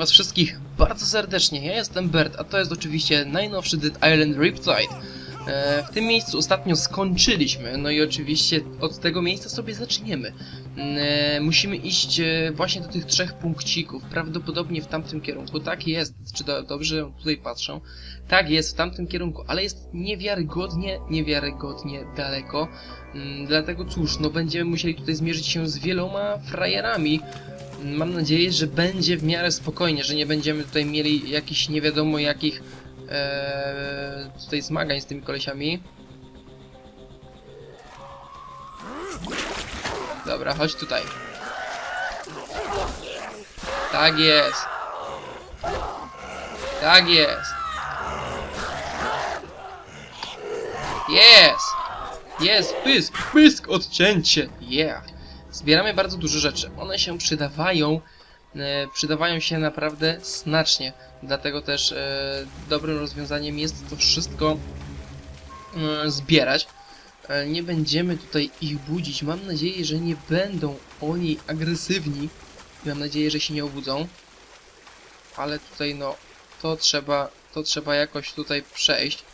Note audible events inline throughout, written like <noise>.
was wszystkich bardzo serdecznie. Ja jestem Bert, a to jest oczywiście najnowszy Dead Island Riptide. E, w tym miejscu ostatnio skończyliśmy, no i oczywiście od tego miejsca sobie zaczniemy. E, musimy iść e, właśnie do tych trzech punkcików, prawdopodobnie w tamtym kierunku. Tak jest, czy do, dobrze tutaj patrzą? Tak jest, w tamtym kierunku, ale jest niewiarygodnie, niewiarygodnie daleko. Mm, Dlatego cóż, no będziemy musieli tutaj zmierzyć się z wieloma frajerami. Mam nadzieję, że będzie w miarę spokojnie, że nie będziemy tutaj mieli jakichś nie wiadomo jakich e, tutaj zmagań z tymi kolesiami. Dobra, chodź tutaj. Tak jest. Tak jest. Jest! Jest! Pysk! Pysk! Odcięcie! Yeah! Zbieramy bardzo dużo rzeczy. One się przydawają, e, przydawają się naprawdę znacznie. Dlatego też e, dobrym rozwiązaniem jest to wszystko e, zbierać. E, nie będziemy tutaj ich budzić. Mam nadzieję, że nie będą oni agresywni. Mam nadzieję, że się nie obudzą. Ale tutaj no, to trzeba, to trzeba jakoś tutaj przejść.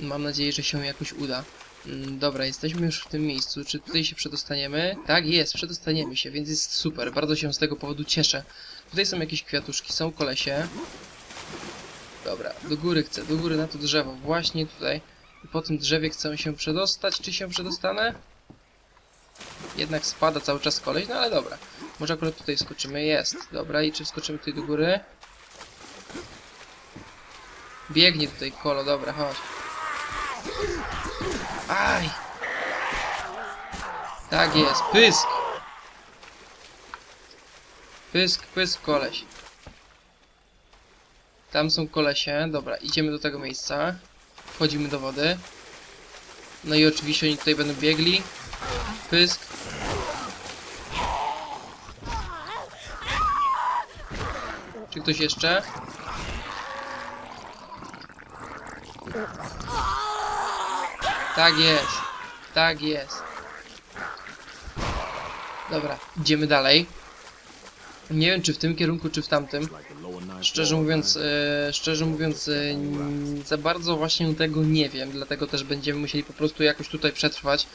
Mam nadzieję, że się jakoś uda. Mm, Dobra, jesteśmy już w tym miejscu. Czy tutaj się przedostaniemy? Tak, jest, przedostaniemy się, więc jest super. Bardzo się z tego powodu cieszę. Tutaj są jakieś kwiatuszki, są kolesie. Dobra, do góry chcę, do góry na to drzewo. Właśnie tutaj. I po tym drzewie chcę się przedostać. Czy się przedostanę? Jednak spada cały czas koleś, no ale dobra. Może akurat tutaj skoczymy. Jest. Dobra, i czy skoczymy tutaj do góry? Biegnie tutaj kolo, dobra, chodź. Aj! Tak jest, pysk! Pysk, pysk, koleś. Tam są kolesie, dobra, idziemy do tego miejsca. Wchodzimy do wody. No i oczywiście oni tutaj będą biegli. Pysk. Czy ktoś jeszcze? Tak jest. Tak jest. Dobra, idziemy dalej. Nie wiem, czy w tym kierunku, czy w tamtym. Szczerze mówiąc, e, szczerze mówiąc, e, za bardzo właśnie tego nie wiem, dlatego też będziemy musieli po prostu jakoś tutaj przetrwać.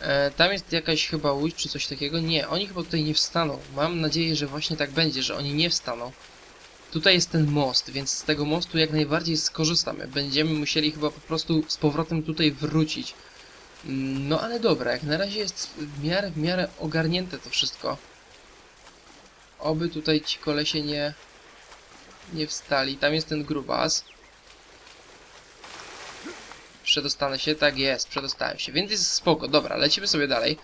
E, tam jest jakaś chyba łódź, czy coś takiego. Nie, oni chyba tutaj nie wstaną. Mam nadzieję, że właśnie tak będzie, że oni nie wstaną. Tutaj jest ten most, więc z tego mostu jak najbardziej skorzystamy. Będziemy musieli chyba po prostu z powrotem tutaj wrócić. No ale dobra, jak na razie jest w miarę, w miarę ogarnięte to wszystko. Oby tutaj ci kolesie nie, nie wstali. Tam jest ten grubas. Przedostanę się? Tak jest, przedostałem się, więc jest spoko. Dobra, lecimy sobie dalej.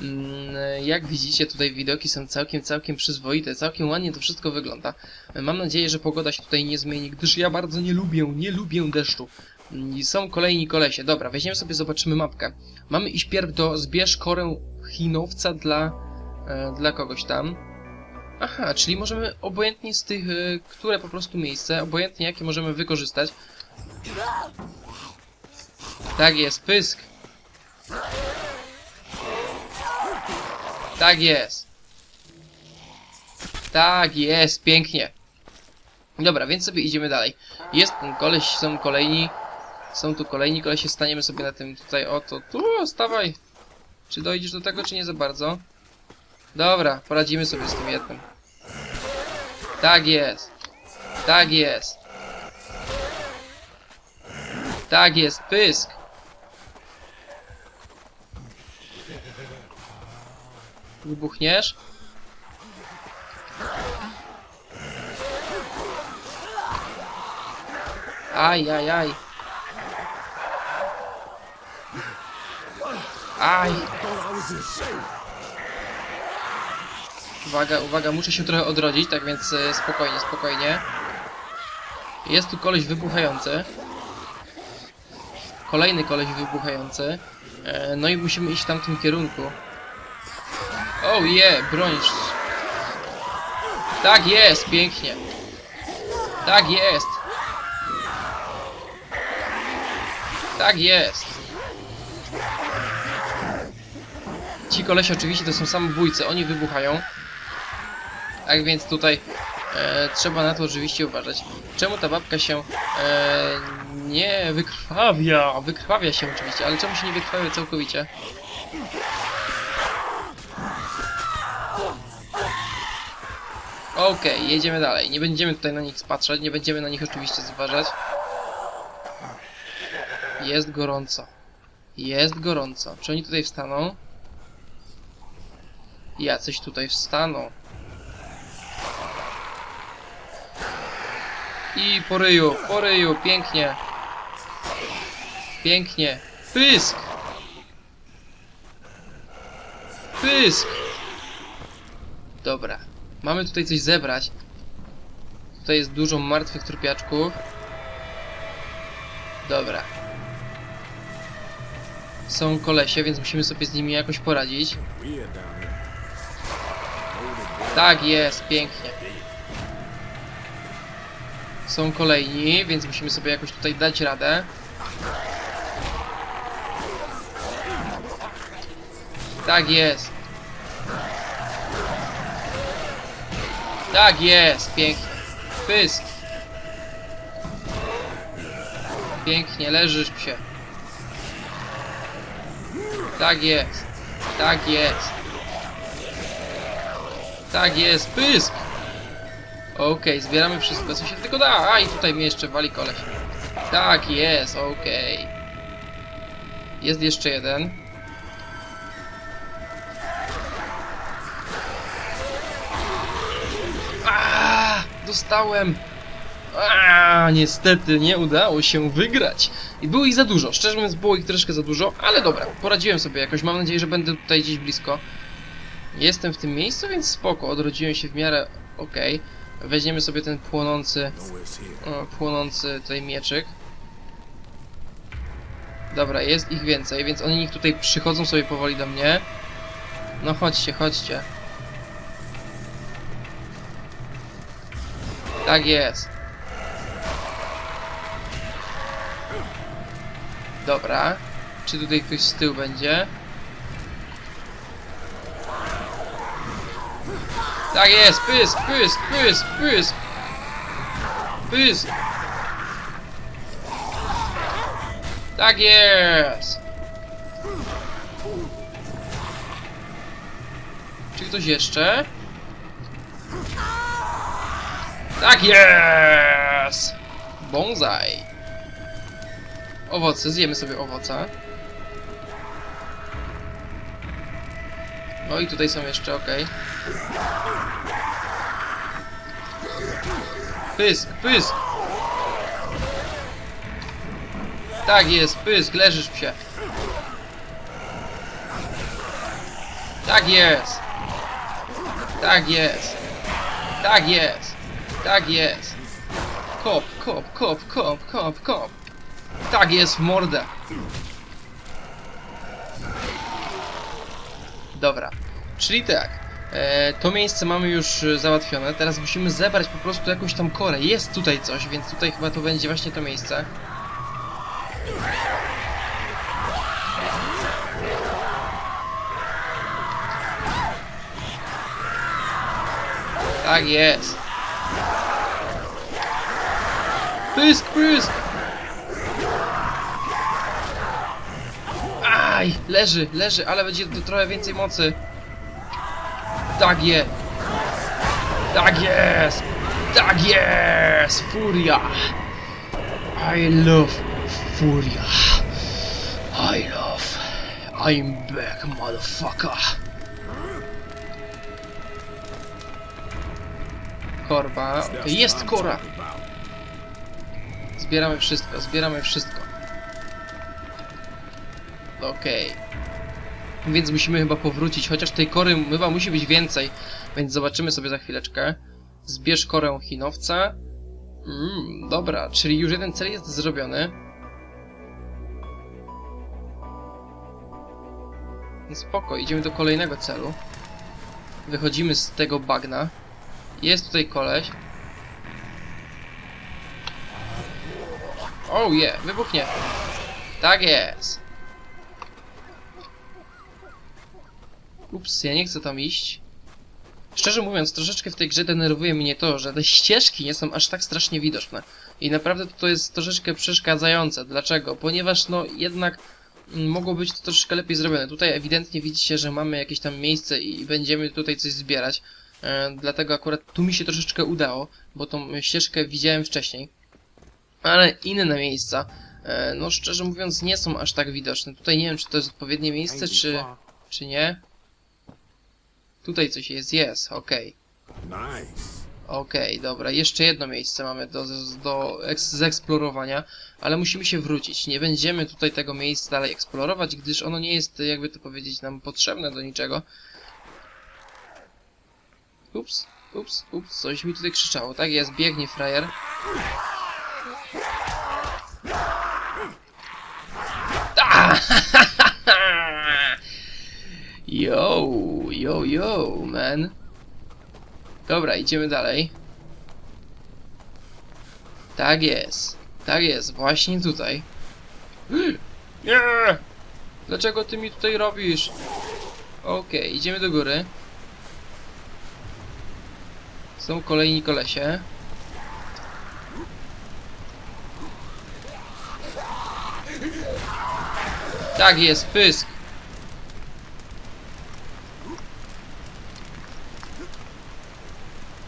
Mm, Jak widzicie, tutaj widoki są całkiem, całkiem przyzwoite, całkiem ładnie to wszystko wygląda. Mam nadzieję, że pogoda się tutaj nie zmieni, gdyż ja bardzo nie lubię, nie lubię deszczu. Mm, I są kolejni kolesie. Dobra, weźmiemy sobie, zobaczymy mapkę. Mamy iść pierw do zbierz korę chinowca dla, e, dla kogoś tam. Aha, czyli możemy obojętnie z tych, e, które po prostu miejsce, obojętnie jakie możemy wykorzystać. Tak jest, pysk. Tak jest. Tak jest, pięknie. Dobra, więc sobie idziemy dalej. Jest ten koleś, są kolejni. Są tu kolejni kolesie, staniemy sobie na tym tutaj, oto, tu, stawaj. Czy dojdziesz do tego, czy nie za bardzo? Dobra, poradzimy sobie z tym jednym. Tak jest. Tak jest. Tak jest, pysk. Wybuchniesz? Aj, aj, aj. Aj. Uwaga, uwaga, muszę się trochę odrodzić, tak więc e, spokojnie, spokojnie. Jest tu koleś wybuchający. Kolejny koleś wybuchający. E, no i musimy iść w tamtym kierunku. Oh yeah, broń. Tak jest, pięknie. Tak jest. Tak jest. Ci kolesie oczywiście to są samobójcy, oni wybuchają. Tak więc tutaj E, trzeba na to oczywiście uważać. Czemu ta babka się e, nie wykrwawia? Wykrwawia się oczywiście, ale czemu się nie wykrwawia całkowicie? Okej, jedziemy dalej. Nie będziemy tutaj na nich spatrzeć, nie będziemy na nich oczywiście zważać. Jest gorąco. Jest gorąco. Czy oni tutaj wstaną? Jacyś tutaj wstaną. I po ryju, po ryju, pięknie. Pięknie. Pysk! Pysk! Dobra. Mamy tutaj coś zebrać. Tutaj jest dużo martwych trupiaczków. Dobra. Są kolesie, więc musimy sobie z nimi jakoś poradzić. Tak jest, pięknie. Są kolejni, więc musimy sobie jakoś tutaj dać radę. Tak jest. Tak jest, pięknie. Pysk. Pięknie, leżysz psie. Tak jest. Tak jest. Tak jest, pysk! Okej, zbieramy wszystko, co się tylko da. A, i tutaj mnie jeszcze wali koleś. Tak jest, okej. Jest jeszcze jeden. Dostałem. A, niestety nie udało się wygrać. I było ich za dużo, szczerze mówiąc było ich troszkę za dużo, ale dobra, poradziłem sobie jakoś, mam nadzieję, że będę tutaj gdzieś blisko. Jestem w tym miejscu, więc spoko, odrodziłem się w miarę okej. Weźmiemy sobie ten płonący, płonący tutaj mieczyk. Dobra, jest ich więcej, więc oni niech tutaj przychodzą sobie powoli do mnie. No chodźcie, chodźcie. Tak jest. Dobra. Czy tutaj ktoś z tyłu będzie? Tak jest, pysk, pysk, pysk, pysk. Pysk. Tak jest. Czy ktoś jeszcze? Tak jest! Bonsai. Owoce, zjemy sobie owoce. No i tutaj są jeszcze, ok. Pysk, pysk! Tak jest, pysk, leżysz psie. Tak jest! Tak jest! Tak jest! Tak jest! Kop, kop, kop, kop, kop, kop! Tak jest, w mordę! Dobra, czyli tak. E, to miejsce mamy już e, załatwione. Teraz musimy zebrać po prostu jakąś tam korę. Jest tutaj coś, więc tutaj chyba to będzie właśnie to miejsce. Tak jest. Pysk, pysk! Aj, leży, leży, ale będzie to trochę więcej mocy. Tak jest. Tak jest. Tak jest. Furia. I love Furia. I love. I'm back, motherfucker. Korba. okej, Jest kora. Zbieramy wszystko, zbieramy wszystko. Okej. Więc musimy chyba powrócić, chociaż tej kory chyba musi być więcej, więc zobaczymy sobie za chwileczkę. Zbierz korę chinowca. Mm, dobra, czyli już jeden cel jest zrobiony. Spoko, idziemy do kolejnego celu. Wychodzimy z tego bagna. Jest tutaj koleś. Oh yeah, wybuchnie. Tak jest. Ups, ja nie chcę tam iść. Szczerze mówiąc, troszeczkę w tej grze denerwuje mnie to, że te ścieżki nie są aż tak strasznie widoczne. I naprawdę to jest troszeczkę przeszkadzające. Dlaczego? Ponieważ no jednak mm, mogło być to troszeczkę lepiej zrobione. Tutaj ewidentnie widzicie, że mamy jakieś tam miejsce i będziemy tutaj coś zbierać. E, dlatego akurat tu mi się troszeczkę udało, bo tą ścieżkę widziałem wcześniej. Ale inne miejsca, e, no szczerze mówiąc, nie są aż tak widoczne. Tutaj nie wiem, czy to jest odpowiednie miejsce, czy, czy nie. Tutaj coś jest, jest, okej. Nice. Okej, dobra, jeszcze jedno miejsce mamy do, do eks zeksplorowania, ale musimy się wrócić. Nie będziemy tutaj tego miejsca dalej eksplorować, gdyż ono nie jest, jakby to powiedzieć, nam potrzebne do niczego. Ups, ups, ups, coś mi tutaj krzyczało. Tak jest, biegnie frajer. <laughs> Yo, yo, yo, man. Dobra, idziemy dalej. Tak jest. Tak jest, właśnie tutaj. <gasps> Nie! Dlaczego ty mi tutaj robisz? Okej, idziemy do góry. Są kolejni kolesie. Tak jest, pysk.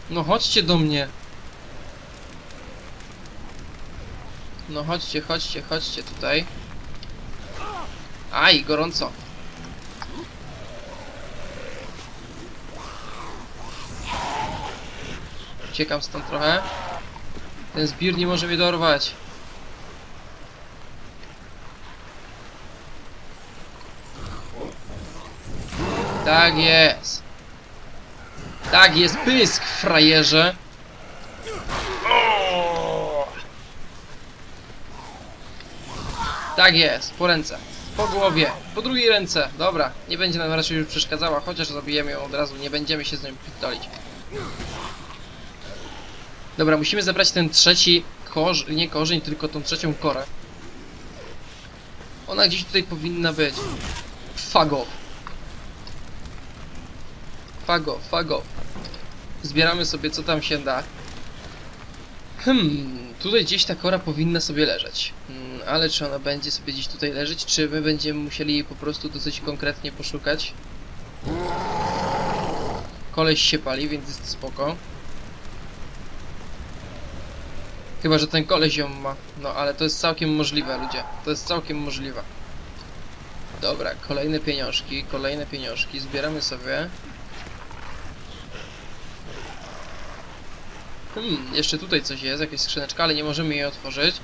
No chodźcie do mnie. No chodźcie, chodźcie, chodźcie tutaj. Aj, gorąco. Uciekam stąd trochę. Ten zbir nie może mnie dorwać. Tak jest. Tak jest, pysk, frajerze. Tak jest, po ręce. Po głowie, po drugiej ręce. Dobra, nie będzie nam raczej już przeszkadzała, chociaż zabijemy ją od razu, nie będziemy się z nią pitolić. Dobra, musimy zebrać ten trzeci korzeń, nie korzeń, tylko tą trzecią korę. Ona gdzieś tutaj powinna być. Off. Fuck off. Zbieramy sobie co tam się da. Hmm, tutaj gdzieś ta kora powinna sobie leżeć. Hmm, ale czy ona będzie sobie gdzieś tutaj leżeć, czy my będziemy musieli jej po prostu dosyć konkretnie poszukać? Koleś się pali, więc jest spoko. Chyba, że ten koleś ją ma. No, ale to jest całkiem możliwe, ludzie. To jest całkiem możliwe. Dobra, kolejne pieniążki, kolejne pieniążki. Zbieramy sobie. Hmm, jeszcze tutaj coś jest, jakaś skrzyneczka, ale nie możemy jej otworzyć.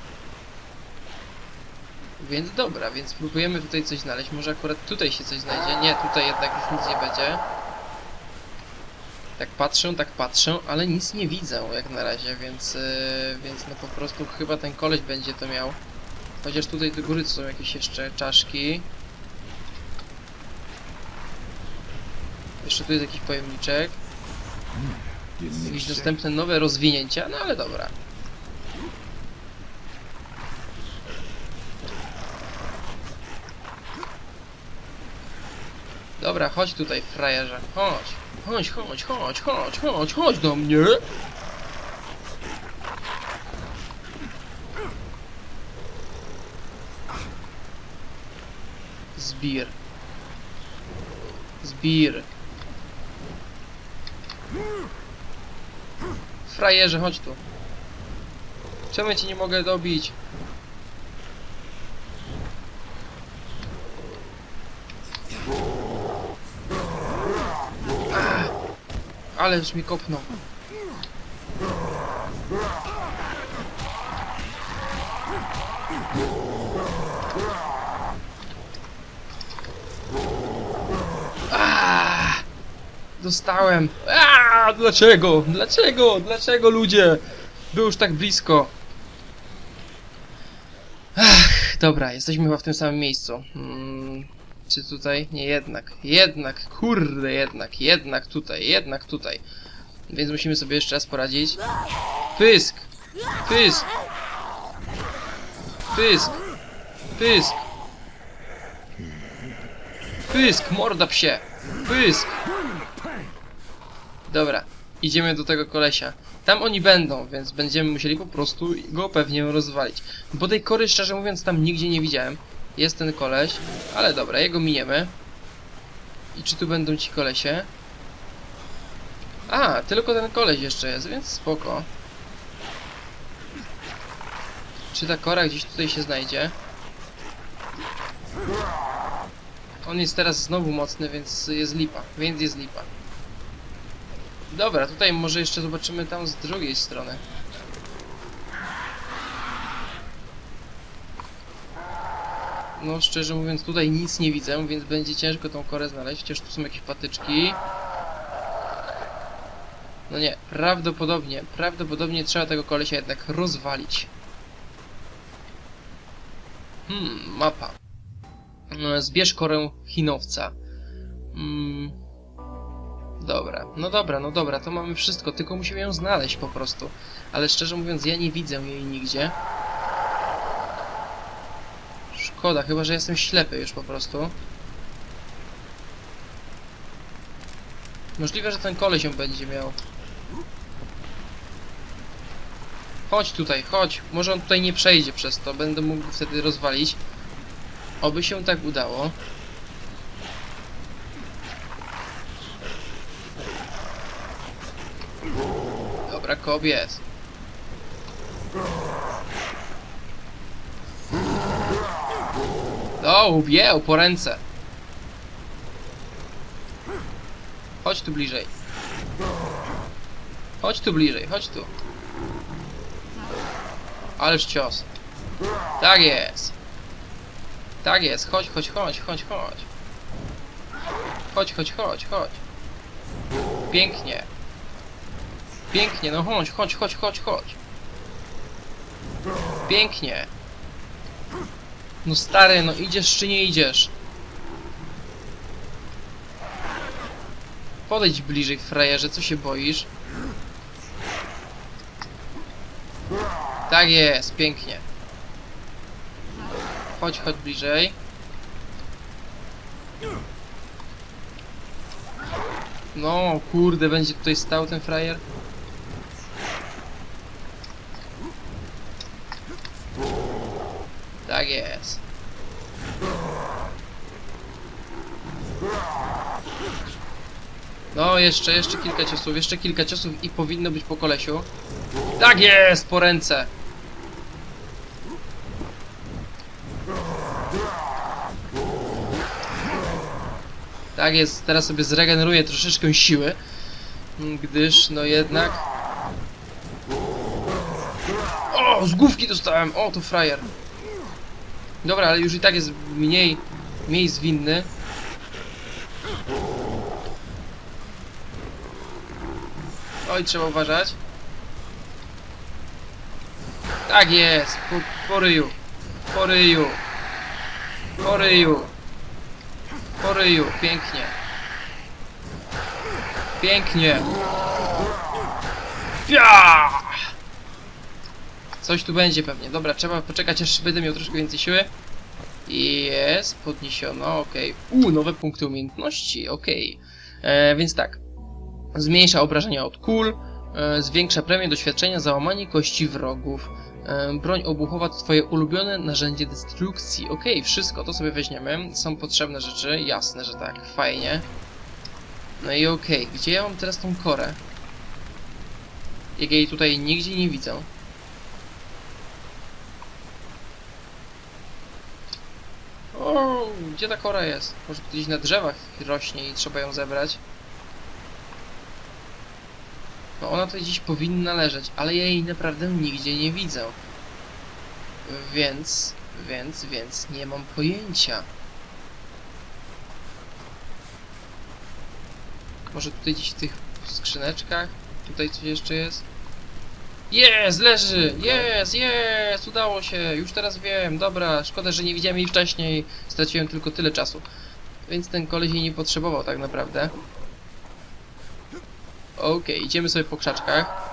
Więc dobra, więc próbujemy tutaj coś znaleźć. Może akurat tutaj się coś znajdzie. Nie, tutaj jednak już nic nie będzie. Tak patrzę, tak patrzę, ale nic nie widzę jak na razie, więc, yy, więc no po prostu chyba ten koleś będzie to miał. Chociaż tutaj do góry są jakieś jeszcze czaszki. Jeszcze tu jest jakiś pojemniczek. Jakieś dostępne nowe rozwinięcia, no ale dobra. Dobra, chodź tutaj, frajerze. Chodź. Chodź, chodź, chodź, chodź, chodź, chodź do mnie. Zbir. Zbir. Frajerze, chodź tu. Czemu cię nie mogę dobić? Ach, Ależ mi kopnął. Dostałem. Aaaa, dlaczego? Dlaczego? Dlaczego ludzie? Był już tak blisko. Ach, dobra, jesteśmy chyba w tym samym miejscu. Hmm, czy tutaj? Nie, jednak. Jednak, kurde, jednak. Jednak tutaj, jednak tutaj. Więc musimy sobie jeszcze raz poradzić. Pysk! Pysk! Pysk! Pysk! Pysk, morda psie! Pysk! Dobra, idziemy do tego kolesia. Tam oni będą, więc będziemy musieli po prostu go pewnie rozwalić. Bo tej kory, szczerze mówiąc, tam nigdzie nie widziałem. Jest ten koleś, ale dobra, jego miniemy. I czy tu będą ci kolesie? A, tylko ten koleś jeszcze jest, więc spoko. Czy ta kora gdzieś tutaj się znajdzie? On jest teraz znowu mocny, więc jest lipa, więc jest lipa. Dobra, tutaj może jeszcze zobaczymy tam z drugiej strony. No szczerze mówiąc tutaj nic nie widzę, więc będzie ciężko tą korę znaleźć, chociaż tu są jakieś patyczki. No nie, prawdopodobnie, prawdopodobnie trzeba tego kolesia jednak rozwalić. Hmm, mapa. No, Zbierz korę chinowca. Mm. Dobra, no dobra, no dobra, to mamy wszystko, tylko musimy ją znaleźć po prostu. Ale szczerze mówiąc, ja nie widzę jej nigdzie. Szkoda, chyba że jestem ślepy już po prostu. Możliwe, że ten koleś ją będzie miał. Chodź tutaj, chodź. Może on tutaj nie przejdzie przez to, będę mógł wtedy rozwalić. Oby się tak udało. Dobra, kobiet. O, wieł po ręce. Chodź tu bliżej. Chodź tu bliżej, chodź tu. Ależ cios. Tak jest. Tak jest, chodź, chodź, chodź, chodź, chodź. Chodź, chodź, chodź, chodź. Pięknie. Pięknie, no chodź, chodź, chodź, chodź, chodź. Pięknie. No stary, no idziesz czy nie idziesz? Podejdź bliżej, frajerze, co się boisz? Tak jest, pięknie. Chodź, chodź bliżej. No, kurde, będzie tutaj stał ten frajer. Tak jest. No, jeszcze, jeszcze kilka ciosów, jeszcze kilka ciosów i powinno być po kolesiu. Tak jest, po ręce. Tak jest, teraz sobie zregeneruję troszeczkę siły, gdyż no jednak... O, z główki dostałem, o to frajer. Dobra, ale już i tak jest mniej, mniej zwinny. Oj, trzeba uważać. Tak jest, po, po ryju, po ryju, po ryju. Po ryju, pięknie. Pięknie. Pia! Coś tu będzie pewnie. Dobra, trzeba poczekać aż będę miał troszkę więcej siły. Jest, podniesiono, okej. U, nowe punkty umiejętności, okej. E, Więc tak. Zmniejsza obrażenia od kul, e, zwiększa premię doświadczenia za łamanie kości wrogów. E, Broń obuchowa to twoje ulubione narzędzie destrukcji. Okej, wszystko to sobie weźmiemy. Są potrzebne rzeczy, jasne, że tak, fajnie. No i okej, gdzie ja mam teraz tą korę? Jak ja jej tutaj nigdzie nie widzę. O, gdzie ta kora jest? Może gdzieś na drzewach rośnie i trzeba ją zebrać. No ona tutaj gdzieś powinna leżeć, ale ja jej naprawdę nigdzie nie widzę. Więc, więc, więc nie mam pojęcia. Może tutaj gdzieś w tych skrzyneczkach? Tutaj coś jeszcze jest? Jest, leży! Jest, jest! Udało się! Już teraz wiem, dobra. Szkoda, że nie widziałem jej wcześniej. Straciłem tylko tyle czasu. Więc ten koleś jej nie potrzebował tak naprawdę. Okej, idziemy sobie po krzaczkach.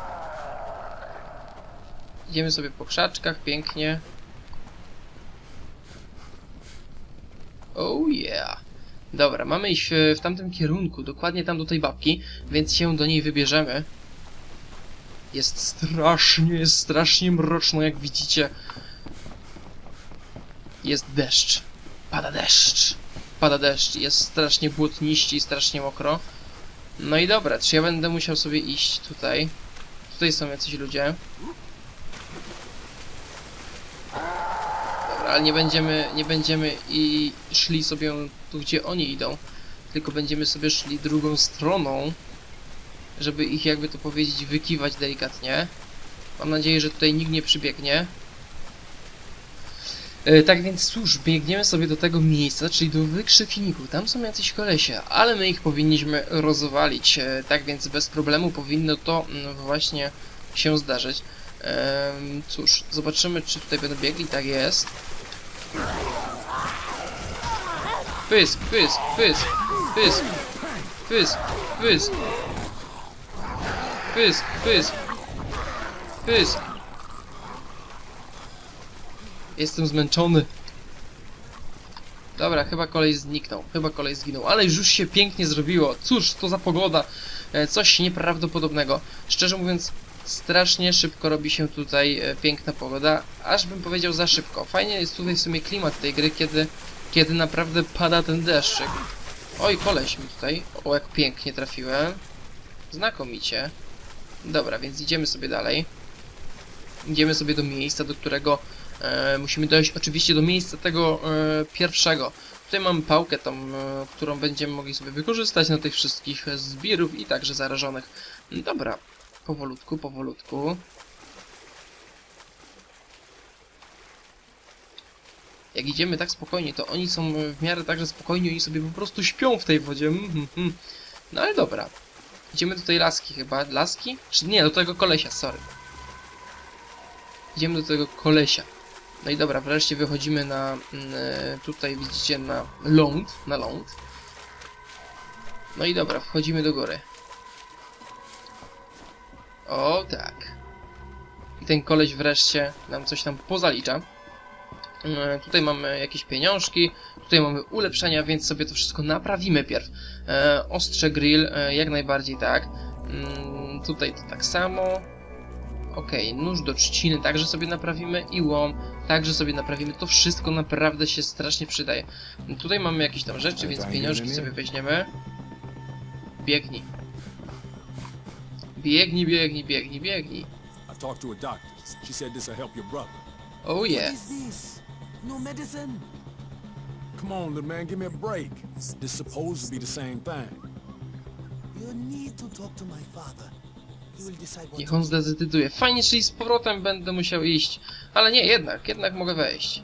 Idziemy sobie po krzaczkach, pięknie. Oh yeah. Dobra, mamy iść w tamtym kierunku, dokładnie tam do tej babki, więc się do niej wybierzemy. Jest strasznie, jest strasznie mroczno, jak widzicie. Jest deszcz. Pada deszcz. Pada deszcz. Jest strasznie błotniści i strasznie mokro. No i dobra, czy ja będę musiał sobie iść tutaj? Tutaj są jacyś ludzie. Dobra, ale nie będziemy, nie będziemy i szli sobie tu, gdzie oni idą, tylko będziemy sobie szli drugą stroną, żeby ich, jakby to powiedzieć, wykiwać delikatnie. Mam nadzieję, że tutaj nikt nie przybiegnie. E, tak więc cóż, biegniemy sobie do tego miejsca, czyli do wykrzykniku. Tam są jacyś kolesie, ale my ich powinniśmy rozwalić. E, tak więc bez problemu powinno to mm, właśnie się zdarzyć. Cóż, zobaczymy, czy tutaj będą biegli. Tak jest. Pysk, pysk, pysk, pysk, pysk, pysk, pysk, pysk, pysk. Jestem zmęczony. Dobra, chyba kolej zniknął, chyba kolej zginął, ale już się pięknie zrobiło. Cóż, to za pogoda. E, Coś nieprawdopodobnego. Szczerze mówiąc, strasznie szybko robi się tutaj e, piękna pogoda, aż bym powiedział za szybko. Fajnie jest tutaj w sumie klimat tej gry, kiedy, kiedy naprawdę pada ten deszczyk. Oj, koleś mi tutaj. O, jak pięknie trafiłem. Znakomicie. Dobra, więc idziemy sobie dalej. Idziemy sobie do miejsca, do którego e, musimy dojść. Oczywiście do miejsca tego e, pierwszego. Tutaj mamy pałkę e, którą będziemy mogli sobie wykorzystać na tych wszystkich zbirów i także zarażonych. Dobra, powolutku, powolutku. Jak idziemy tak spokojnie, to oni są w miarę także spokojni, oni sobie po prostu śpią w tej wodzie. Mm, mm. No ale dobra. Idziemy do tej laski chyba. Laski? Czy nie, do tego kolesia, sorry. Idziemy do tego kolesia. No i dobra, wreszcie wychodzimy na... mm, e, tutaj widzicie na ląd, na ląd. No i dobra, wchodzimy do góry. O tak. I ten koleś wreszcie nam coś tam pozalicza. Tutaj mamy jakieś pieniążki, tutaj mamy ulepszenia, więc sobie to wszystko naprawimy pierw. E, ostrze grill, e, jak najbardziej tak. Mm, tutaj to tak samo. Okej, nóż do trzciny także sobie naprawimy i łom także sobie naprawimy. To wszystko naprawdę się strasznie przydaje. Tutaj mamy jakieś tam rzeczy, więc pieniążki sobie weźmiemy. Biegnij. Biegnij, biegnij, biegnij, biegnij. Oh yeah. Is this? No medicine? Come on, little man, give me a break. This supposed to be the same thing. You need to talk to my father. He will decide what Niech to on do. zdecyduje. Fajnie, czyli z powrotem będę musiał iść. Ale nie, jednak, jednak mogę wejść.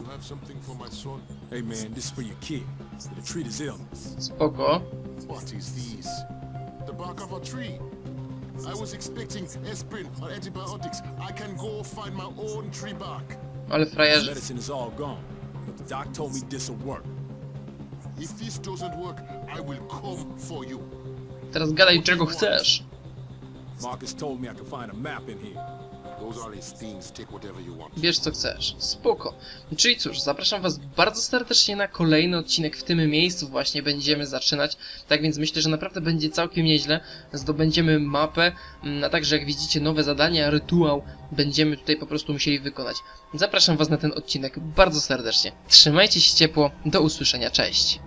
You have something for my son? Hey man, this is for your kid. To treat his illness. Spoko. What is this? The bark of a tree. I was expecting aspirin or antibiotics. I can go find my own tree bark. Ale The frajerzy. medicine is all gone. The doc told me this will work. If this doesn't work, I will come for you. Teraz gadaj czego chcesz. Marcus told me I could find a map in here. Bierz co chcesz. Spoko. Czyli cóż, zapraszam was bardzo serdecznie na kolejny odcinek w tym miejscu właśnie będziemy zaczynać. Tak więc myślę, że naprawdę będzie całkiem nieźle. Zdobędziemy mapę, mm, a także jak widzicie nowe zadania, rytuał będziemy tutaj po prostu musieli wykonać. Zapraszam was na ten odcinek bardzo serdecznie. Trzymajcie się ciepło. Do usłyszenia. Cześć.